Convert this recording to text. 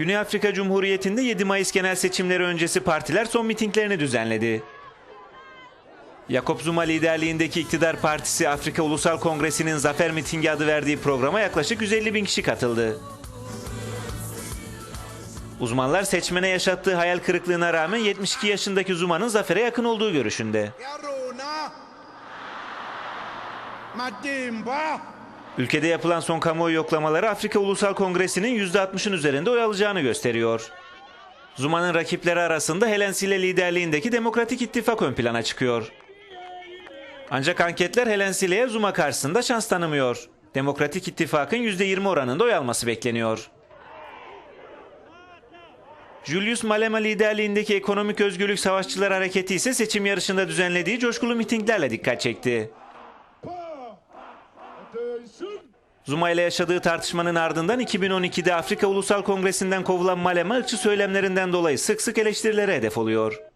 Güney Afrika Cumhuriyeti'nde 7 Mayıs genel seçimleri öncesi partiler son mitinglerini düzenledi. Jacob Zuma liderliğindeki iktidar partisi Afrika Ulusal Kongresi'nin Zafer Mitingi adı verdiği programa yaklaşık 150 bin kişi katıldı. Uzmanlar seçmene yaşattığı hayal kırıklığına rağmen 72 yaşındaki Zuma'nın zafere yakın olduğu görüşünde. Madimba Ülkede yapılan son kamuoyu yoklamaları Afrika Ulusal Kongresi'nin %60'ın üzerinde oy alacağını gösteriyor. Zuma'nın rakipleri arasında Helen Sile liderliğindeki Demokratik İttifak ön plana çıkıyor. Ancak anketler Helen Sile'ye Zuma karşısında şans tanımıyor. Demokratik İttifak'ın %20 oranında oy alması bekleniyor. Julius Malema liderliğindeki Ekonomik Özgürlük Savaşçılar Hareketi ise seçim yarışında düzenlediği coşkulu mitinglerle dikkat çekti. Zuma ile yaşadığı tartışmanın ardından 2012'de Afrika Ulusal Kongresi'nden kovulan Malema ırkçı söylemlerinden dolayı sık sık eleştirilere hedef oluyor.